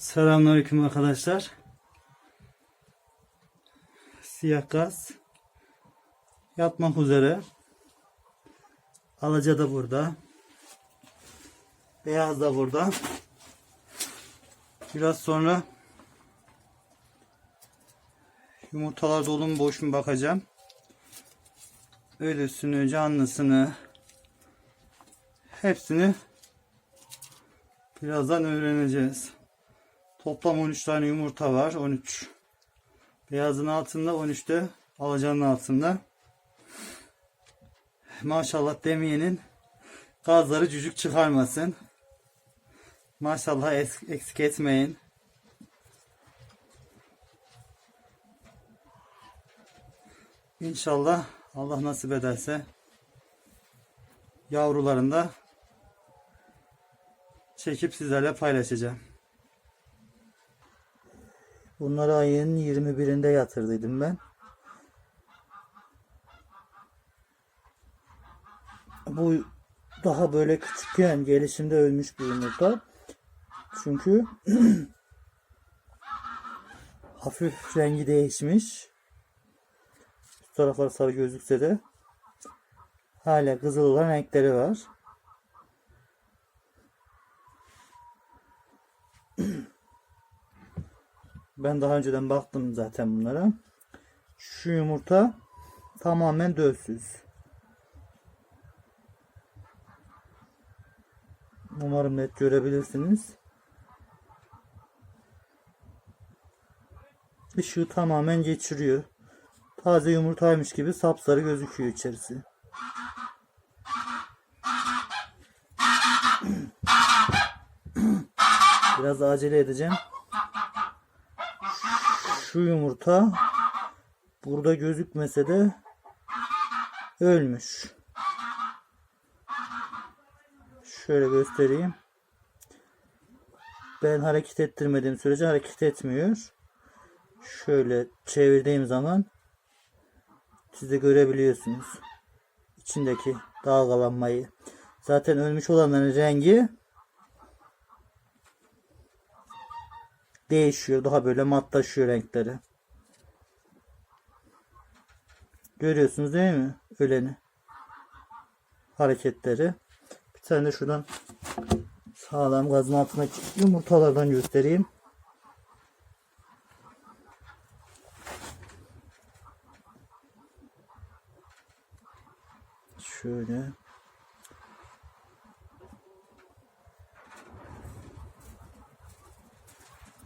Selamünaleyküm arkadaşlar. Siyah gaz yatmak üzere. Alaca da burada. Beyaz da burada. Biraz sonra yumurtalar dolu mu boş mu bakacağım. Ölüsünü, canlısını hepsini birazdan öğreneceğiz. Toplam 13 tane yumurta var. 13. Beyazın altında 13'te alacanın altında. Maşallah demeyenin gazları cücük çıkarmasın. Maşallah eksik etmeyin. İnşallah Allah nasip ederse yavrularını da çekip sizlerle paylaşacağım. Bunları ayın 21'inde yatırdıydım ben. Bu daha böyle küçükken gelişimde ölmüş bir yumurta. Çünkü hafif rengi değişmiş. Şu taraflar sarı gözükse de hala kızıl olan renkleri var. Ben daha önceden baktım zaten bunlara. Şu yumurta tamamen dövsüz. Umarım net görebilirsiniz. Işığı tamamen geçiriyor. Taze yumurtaymış gibi sapsarı gözüküyor içerisi. Biraz acele edeceğim. Şu yumurta burada gözükmese de ölmüş. Şöyle göstereyim. Ben hareket ettirmediğim sürece hareket etmiyor. Şöyle çevirdiğim zaman siz de görebiliyorsunuz. içindeki dalgalanmayı. Zaten ölmüş olanların rengi değişiyor. Daha böyle matlaşıyor renkleri. Görüyorsunuz değil mi? Öleni. Hareketleri. Bir tane de şuradan sağlam gazın altındaki yumurtalardan göstereyim. Şöyle.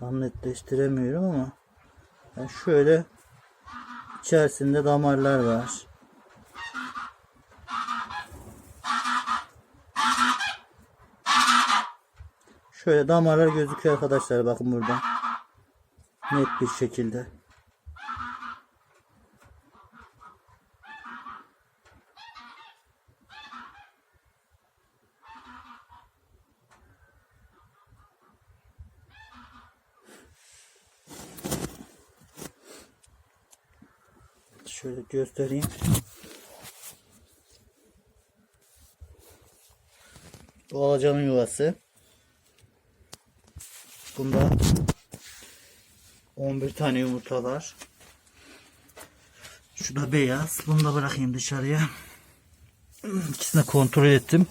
Tam netleştiremiyorum ama yani şöyle içerisinde damarlar var. Şöyle damarlar gözüküyor arkadaşlar bakın burada. Net bir şekilde. Şöyle göstereyim. Bu alacanın yuvası. Bunda 11 tane yumurta var. Şu da beyaz. Bunu da bırakayım dışarıya. İkisini kontrol ettim.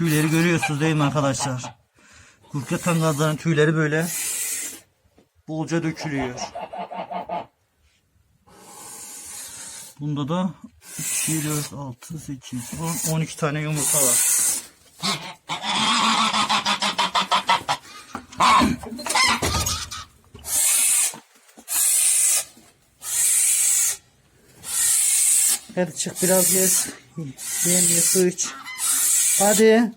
Tüyleri görüyorsunuz arkadaşlar? Kurt yatan gazların tüyleri böyle bolca dökülüyor. Bunda da 2, 4, 6, 8, 10, 12 tane yumurta var. Hadi çık biraz gez. Yem ye su iç. Hadi.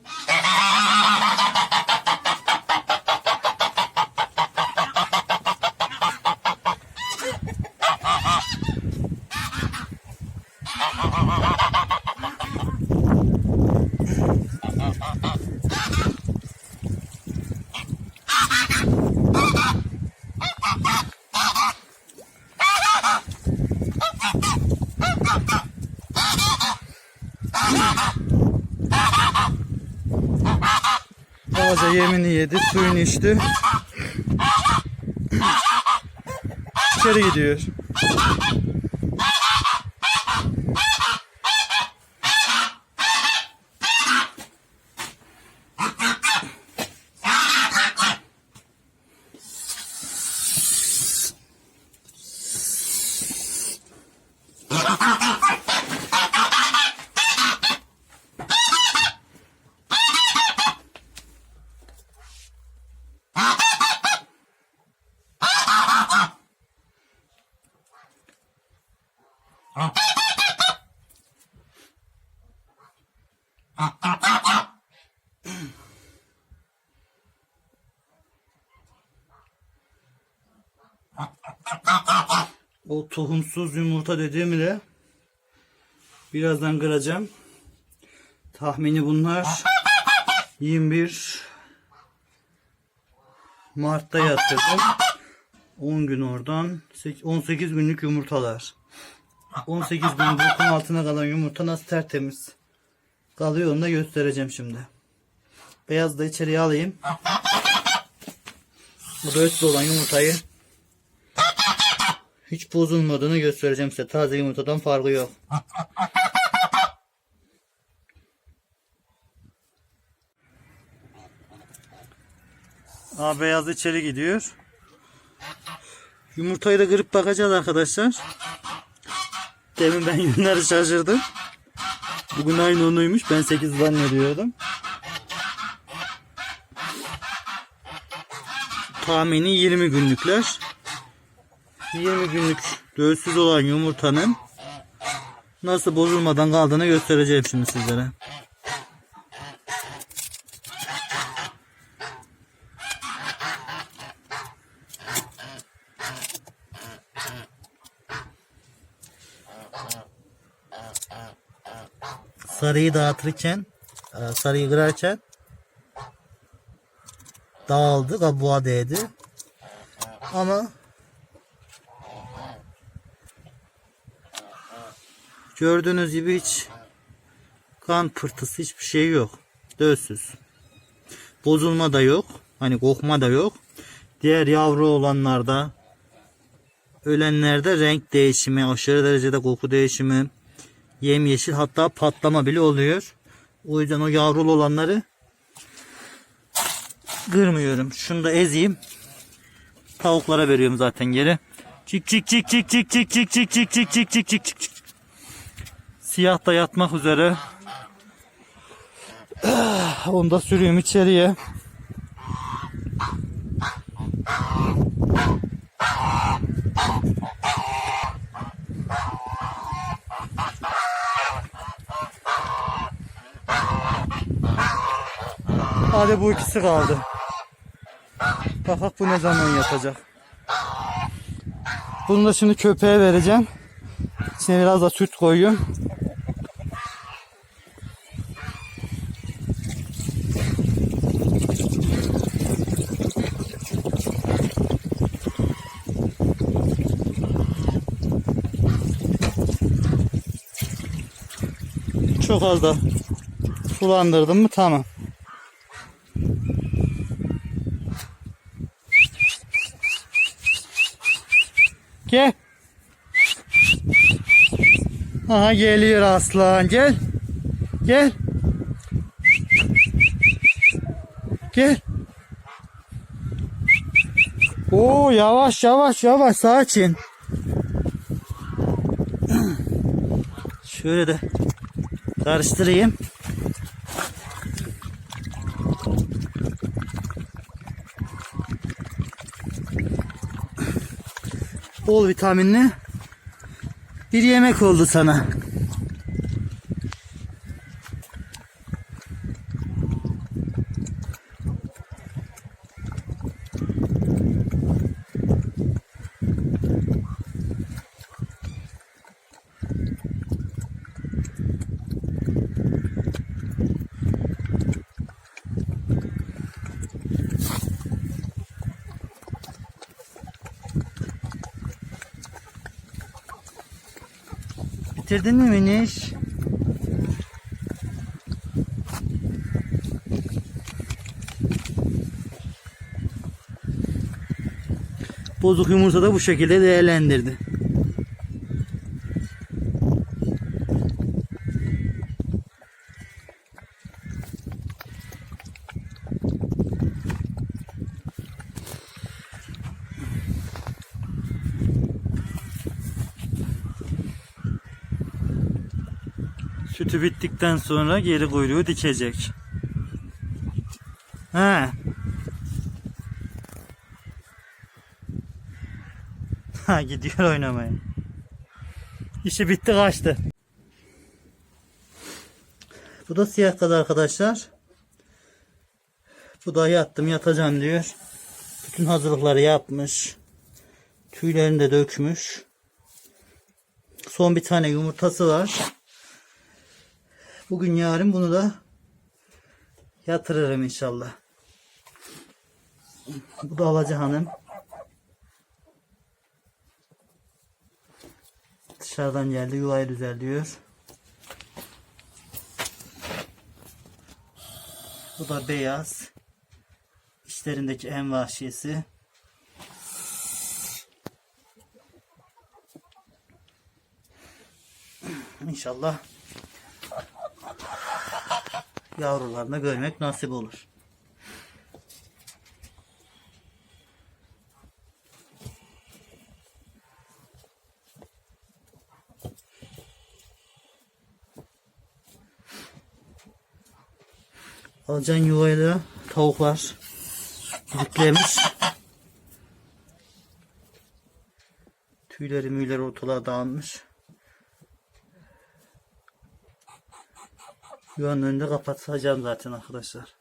Yemini yedi, suyunu içti. İçeri gidiyor. O tohumsuz yumurta dediğimi de birazdan kıracağım. Tahmini bunlar 21 Mart'ta yatırdım. 10 gün oradan 18 günlük yumurtalar. 18 gün altına kalan yumurta nasıl tertemiz kalıyor onu da göstereceğim şimdi. Beyaz da içeriye alayım. Bu da ötlü olan yumurtayı hiç bozulmadığını göstereceğim size. Taze yumurtadan farkı yok. Aa, beyaz içeri gidiyor. Yumurtayı da kırıp bakacağız arkadaşlar. Demin ben günleri şaşırdım. Bugün aynı onuymuş. Ben 8 zannediyordum. Tahmini 20 günlükler. 20 günlük dölsüz olan yumurtanın nasıl bozulmadan kaldığını göstereceğim şimdi sizlere. Sarıyı dağıtırken, e, sarıyı kırarken dağıldı, kabuğa değdi. Ama Gördüğünüz gibi hiç kan pırtısı hiçbir şey yok. Dölsüz. Bozulma da yok. Hani kokma da yok. Diğer yavru olanlarda ölenlerde renk değişimi, aşırı derecede koku değişimi, yemyeşil hatta patlama bile oluyor. O yüzden o yavrulu olanları kırmıyorum. Şunu da ezeyim. Tavuklara veriyorum zaten geri. Çık çık çık çık çık çık çık çık çık çık çık çık çık çık. Siyah da yatmak üzere. Ah, Onu da sürüyorum içeriye. Hadi bu ikisi kaldı. Bakak bu ne zaman yapacak. Bunu da şimdi köpeğe vereceğim. İçine biraz da süt koyuyorum. Çok az da sulandırdım mı tamam. Gel. Aha geliyor aslan. Gel. Gel. Gel. Oo yavaş yavaş yavaş sakin. Şöyle de karıştırayım. Bol vitaminli bir yemek oldu sana. Bitirdin mi Miniş? Bozuk yumurta da bu şekilde değerlendirdi. Sütü bittikten sonra geri kuyruğu dikecek. He. Ha gidiyor oynamaya. İşi bitti kaçtı. Bu da siyah kız arkadaşlar. Bu da yattım yatacağım diyor. Bütün hazırlıkları yapmış. Tüylerini de dökmüş. Son bir tane yumurtası var. Bugün yarın bunu da yatırırım inşallah. Bu da Alacı Hanım. Dışarıdan geldi yuvayı düzenliyor. Bu da beyaz. İşlerindeki en vahşisi. İnşallah yavrularını görmek nasip olur. Alcan yuvayla tavuklar kilitlemiş. Tüyleri müyleri ortalığa dağılmış. Yuvanın önünde kapatacağım zaten arkadaşlar.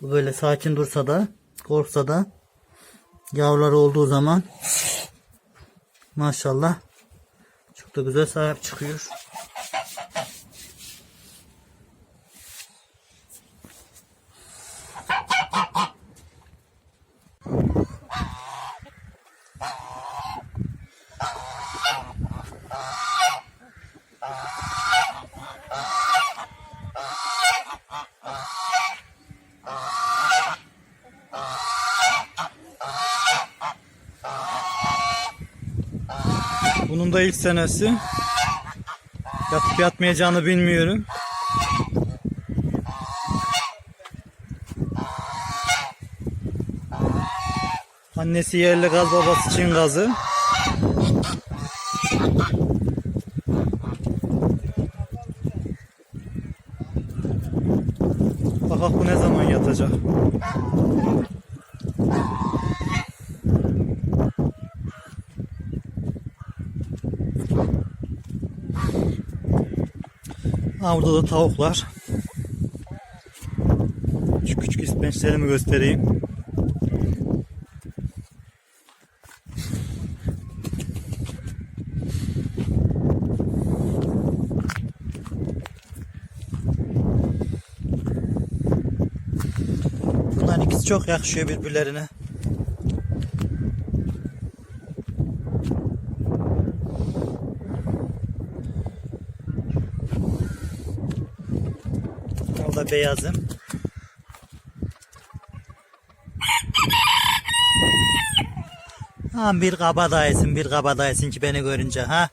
Bu böyle sakin dursa da korksa da yavruları olduğu zaman maşallah çok da güzel sahip çıkıyor. Bunun da ilk senesi. Yatıp yatmayacağını bilmiyorum. Annesi yerli gaz babası Çin gazı. Bakalım bu ne yatacak. Ha burada da tavuklar. Şu küçük ispençlerimi göstereyim. Çok yakışıyor birbirlerine. Orada beyazım. Ha bir kabadayısın, bir kabadayısın ki beni görünce ha.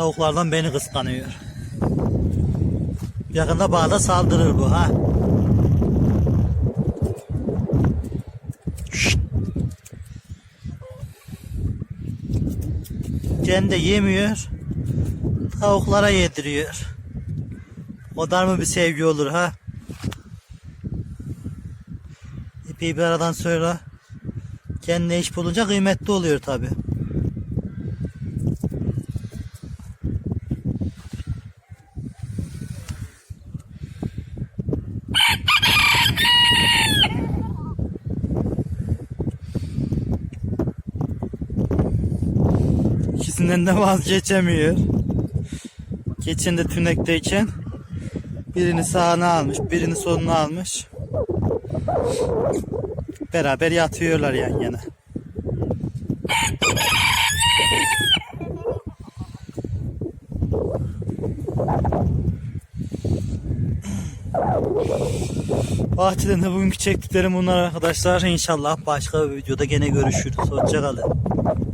Tavuklardan beni kıskanıyor. Yakında bağda saldırır bu ha. Kendi yemiyor. Tavuklara yediriyor. O dar mı bir sevgi olur ha? Epey bir aradan sonra kendine iş bulunca kıymetli oluyor tabi. İkisinden de vazgeçemiyor. Geçen de tünekteyken Birini sağına almış, birini soluna almış. Beraber yatıyorlar yan yana. Bahçeden de bugünkü çektiklerim bunlar arkadaşlar. İnşallah başka bir videoda gene görüşürüz. Hoşçakalın.